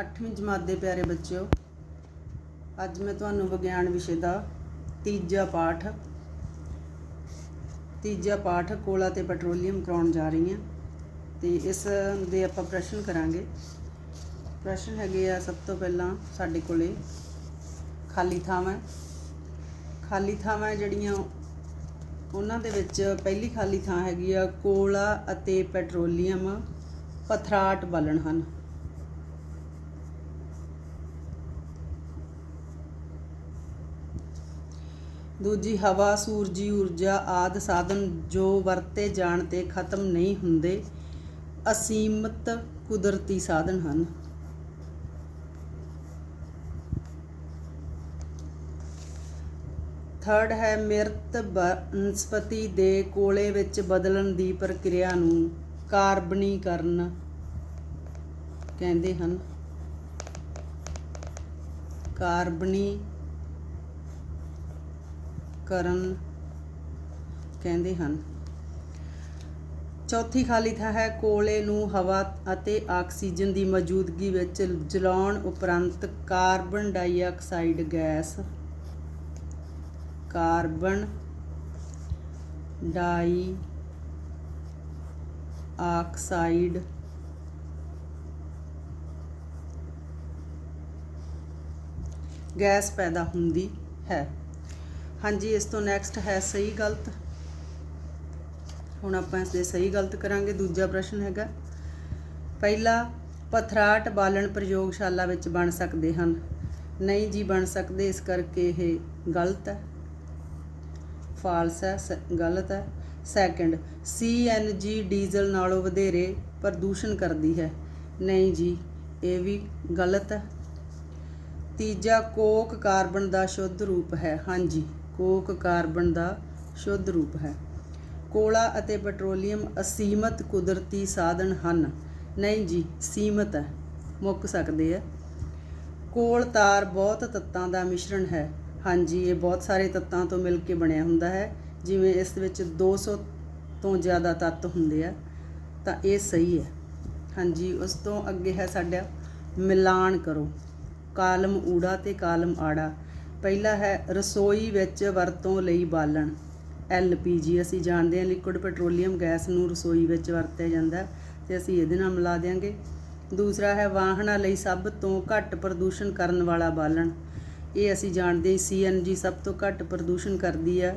ਅੱਠਵੀਂ ਜਮਾਤ ਦੇ ਪਿਆਰੇ ਬੱਚਿਓ, ਅੱਜ ਮੈਂ ਤੁਹਾਨੂੰ ਵਿਗਿਆਨ ਵਿਸ਼ੇ ਦਾ ਤੀਜਾ ਪਾਠ ਤੀਜਾ ਪਾਠ ਕੋਲਾ ਤੇ ਪੈਟਰੋਲੀਅਮ ਕਰਾਉਣ ਜਾ ਰਹੀ ਹਾਂ ਤੇ ਇਸ ਦੇ ਆਪਾਂ ਪ੍ਰਸ਼ਨ ਕਰਾਂਗੇ। ਪ੍ਰਸ਼ਨ ਹੈਗੇ ਆ, ਸਭ ਤੋਂ ਪਹਿਲਾਂ ਸਾਡੇ ਕੋਲੇ ਖਾਲੀ ਥਾਵਾਂ ਖਾਲੀ ਥਾਵਾਂ ਜਿਹੜੀਆਂ ਉਹਨਾਂ ਦੇ ਵਿੱਚ ਪਹਿਲੀ ਖਾਲੀ ਥਾਂ ਹੈਗੀ ਆ ਕੋਲਾ ਅਤੇ ਪੈਟਰੋਲੀਅਮ ਪਥਰਾਟ ਬਾਲਣ ਹਨ। ਦੂਜੀ ਹਵਾ, ਸੂਰਜੀ ਊਰਜਾ ਆਦਿ ਸਾਧਨ ਜੋ ਵਰਤੇ ਜਾਣ ਤੇ ਖਤਮ ਨਹੀਂ ਹੁੰਦੇ, ਅਸੀਮਤ ਕੁਦਰਤੀ ਸਾਧਨ ਹਨ। ਥਰਡ ਹੈ ਮਿਰਤ ਬਨਸਪਤੀ ਦੇ ਕੋਲੇ ਵਿੱਚ ਬਦਲਣ ਦੀ ਪ੍ਰਕਿਰਿਆ ਨੂੰ ਕਾਰਬਨੀਕਰਨ ਕਹਿੰਦੇ ਹਨ। ਕਾਰਬਨੀ ਕਰਨ ਕਹਿੰਦੇ ਹਨ। ਚੌਥੀ ਖਾਲੀ ਥਾਂ ਹੈ, ਕੋਲੇ ਨੂੰ ਹਵਾ ਅਤੇ ਆਕਸੀਜਨ ਦੀ ਮੌਜੂਦਗੀ ਵਿੱਚ ਜਲਾਉਣ ਉਪਰੰਤ carbon dioxide gas, carbon dioxide gas ਪੈਦਾ ਹੁੰਦੀ ਹੈ। ਹਾਂਜੀ, ਇਸ ਤੋਂ ਨੈਕਸਟ ਹੈ ਸਹੀ ਗਲਤ। ਹੁਣ ਆਪਾਂ ਇਸ ਦੇ ਸਹੀ ਗਲਤ ਕਰਾਂਗੇ, ਦੂਜਾ ਪ੍ਰਸ਼ਨ ਹੈਗਾ। ਪਹਿਲਾ, ਪਥਰਾਟ ਬਾਲਣ ਪ੍ਰਯੋਗਸ਼ਾਲਾ ਵਿੱਚ ਬਣ ਸਕਦੇ ਹਨ। ਨਹੀਂ ਜੀ, ਬਣ ਸਕਦੇ, ਇਸ ਕਰਕੇ ਇਹ ਗਲਤ ਹੈ। ਫਾਲਸ ਹੈ, ਸ- ਗਲਤ ਹੈ। ਸੈਕੰਡ ਸੀਐਨਜੀ ਡੀਜ਼ਲ ਨਾਲੋਂ ਵਧੇਰੇ ਪ੍ਰਦੂਸ਼ਣ ਕਰਦੀ ਹੈ। ਨਹੀਂ ਜੀ, ਇਹ ਵੀ ਗਲਤ ਹੈ। ਤੀਜਾ, ਕੋਕ ਕਾਰਬਨ ਦਾ ਸ਼ੁੱਧ ਰੂਪ ਹੈ। ਹਾਂਜੀ। ਕੋਕ ਕਾਰਬਨ ਦਾ ਸ਼ੁੱਧ ਰੂਪ ਹੈ। ਕੋਲਾ ਅਤੇ ਪੈਟਰੋਲੀਅਮ ਅਸੀਮਤ ਕੁਦਰਤੀ ਸਾਧਨ ਹਨ। ਨਹੀਂ ਜੀ, ਸੀਮਤ ਹੈ। ਮੁੱਕ ਸਕਦੇ ਆ ਕੋਲ ਤਾਰ ਬਹੁਤ ਤੱਤਾਂ ਦਾ ਮਿਸ਼ਰਣ ਹੈ। ਹਾਂਜੀ, ਇਹ ਬਹੁਤ ਸਾਰੇ ਤੱਤਾਂ ਤੋਂ ਮਿਲ ਕੇ ਬਣਿਆ ਹੁੰਦਾ ਹੈ। ਜਿਵੇਂ ਇਸ ਵਿੱਚ 200 ਤੋਂ ਜ਼ਿਆਦਾ ਤੱਤ ਹੁੰਦੇ ਆ, ਤਾਂ ਇਹ ਸਹੀ ਹੈ। ਹਾਂਜੀ, ਉਸ ਤੋਂ ਅੱਗੇ ਹੈ ਸਾਡਾ ਮਿਲਾਨ ਕਰੋ। ਕਾਲਮ ਊੜਾ ਤੇ ਕਾਲਮ ਆੜਾ। ਪਹਿਲਾ ਹੈ ਰਸੋਈ ਵਿੱਚ ਵਰਤੋਂ ਲਈ ਬਾਲਣ। ਐਲਪੀਜੀ, ਅਸੀਂ ਜਾਣਦੇ ਹਾਂ ਲਿਕੁਇਡ ਪੈਟਰੋਲੀਅਮ ਗੈਸ ਨੂੰ ਰਸੋਈ ਵਿੱਚ ਵਰਤਿਆ ਜਾਂਦਾ ਹੈ ਤੇ ਅਸੀਂ ਇਹਦੇ ਨਾਲ ਮਿਲਾ ਦਿਆਂਗੇ। ਦੂਸਰਾ ਹੈ ਵਾਹਨਾਂ ਲਈ ਸਭ ਤੋਂ ਘੱਟ ਪ੍ਰਦੂਸ਼ਣ ਕਰਨ ਵਾਲਾ ਬਾਲਣ। ਇਹ ਅਸੀਂ ਜਾਣਦੇ ਹਾਂ ਸੀਐਨਜੀ ਸਭ ਤੋਂ ਘੱਟ ਪ੍ਰਦੂਸ਼ਣ ਕਰਦੀ ਆ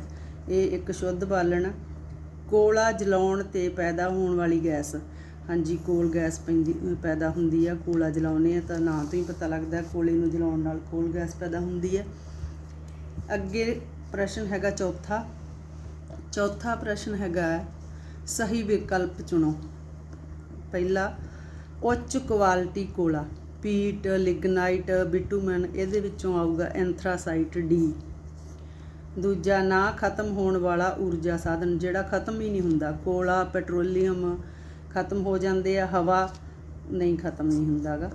ਇਹ ਇੱਕ ਸ਼ੁੱਧ ਬਾਲਣ ਹੈ। ਕੋਲਾ ਜਲਾਉਣ ਤੇ ਪੈਦਾ ਹੋਣ ਵਾਲੀ ਗੈਸ। ਹਾਂਜੀ, ਕੋਲ ਗੈਸ ਪੈਂਦੀ, ਪੈਦਾ ਹੁੰਦੀ ਆ ਕੋਲਾ ਜਲਾਉਨੇ ਆ ਤਾਂ ਨਾਂ ਤੋਂ ਹੀ ਪਤਾ ਲੱਗਦਾ ਕੋਲੇ ਨੂੰ ਜਲਾਉਣ ਨਾਲ ਕੋਲ ਗੈਸ ਪੈਦਾ ਹੁੰਦੀ ਹੈ। ਅੱਗੇ ਪ੍ਰਸ਼ਨ ਹੈਗਾ ਚੌਥਾ। ਚੌਥਾ ਪ੍ਰਸ਼ਨ ਹੈਗਾ, ਸਹੀ ਵਿਕਲਪ ਚੁਣੋ। ਪਹਿਲਾ, ਉੱਚ ਕੁਆਲਿਟੀ ਕੋਲਾ, ਪੀਟ, ਲਿਗਨਾਈਟ, ਬਿਟੂਮਨ, ਇਹਦੇ ਵਿੱਚੋਂ ਆਊਗਾ ਐਂਥਰਾਸਾਈਟ ਡੀ। ਦੂਜਾ, ਨਾ ਖਤਮ ਹੋਣ ਵਾਲਾ ਊਰਜਾ ਸਾਧਨ, ਜਿਹੜਾ ਖਤਮ ਹੀ ਨਹੀਂ ਹੁੰਦਾ। ਕੋਲਾ, ਪੈਟਰੋਲੀਅਮ ਖਤਮ ਹੋ ਜਾਂਦੇ ਆ, ਹਵਾ ਨਹੀਂ ਖਤਮ ਨਹੀਂ ਹੁੰਦਾਗਾ।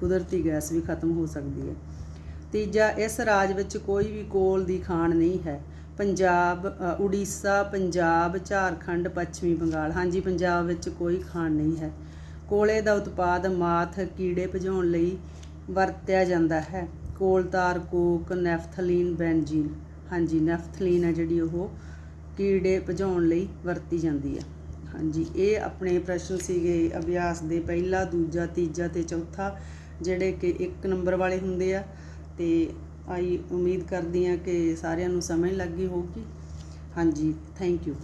ਕੁਦਰਤੀ ਗੈਸ ਵੀ ਖਤਮ ਹੋ ਸਕਦੀ ਹੈ। ਤੀਜਾ, ਇਸ ਰਾਜ ਵਿੱਚ ਕੋਈ ਵੀ ਕੋਲ ਦੀ ਖਾਣ ਨਹੀਂ ਹੈ। ਪੰਜਾਬ ਉੜੀਸਾ, ਪੰਜਾਬ, ਝਾਰਖੰਡ, ਪੱਛਮੀ ਬੰਗਾਲ। ਹਾਂਜੀ, ਪੰਜਾਬ ਵਿੱਚ ਕੋਈ ਖਾਣ ਨਹੀਂ ਹੈ। ਕੋਲੇ ਦਾ ਉਤਪਾਦ ਮਾਥ ਕੀੜੇ ਭਜਾਉਣ ਲਈ ਵਰਤਿਆ ਜਾਂਦਾ ਹੈ। ਕੋਲ ਤਾਰ ਕੋਕ, ਨੈਫਥਲੀਨ, ਬੈਂਜ਼ੀਨ। ਹਾਂਜੀ, ਨੈਫਥਲੀਨ ਹੈ ਜਿਹੜੀ ਉਹ ਕੀੜੇ ਭਜਾਉਣ ਲਈ ਵਰਤੀ ਜਾਂਦੀ ਹੈ। ਹਾਂਜੀ, ਇਹ ਆਪਣੇ ਪ੍ਰਸ਼ਨ ਸੀਗੇ ਅਭਿਆਸ ਦੇ ਪਹਿਲਾ, ਦੂਜਾ, ਤੀਜਾ ਤੇ ਚੌਥਾ, ਜਿਹੜੇ ਕਿ ਇੱਕ ਨੰਬਰ ਵਾਲੇ ਹੁੰਦੇ ਆ। ਤੇ ਆਈ ਉਮੀਦ ਕਰਦੀ ਹਾਂ ਕਿ ਸਾਰਿਆਂ ਨੂੰ ਸਮਝ ਲੱਗ ਗਈ ਹੋਊਗੀ। ਹਾਂਜੀ ਥੈਂਕ ਯੂ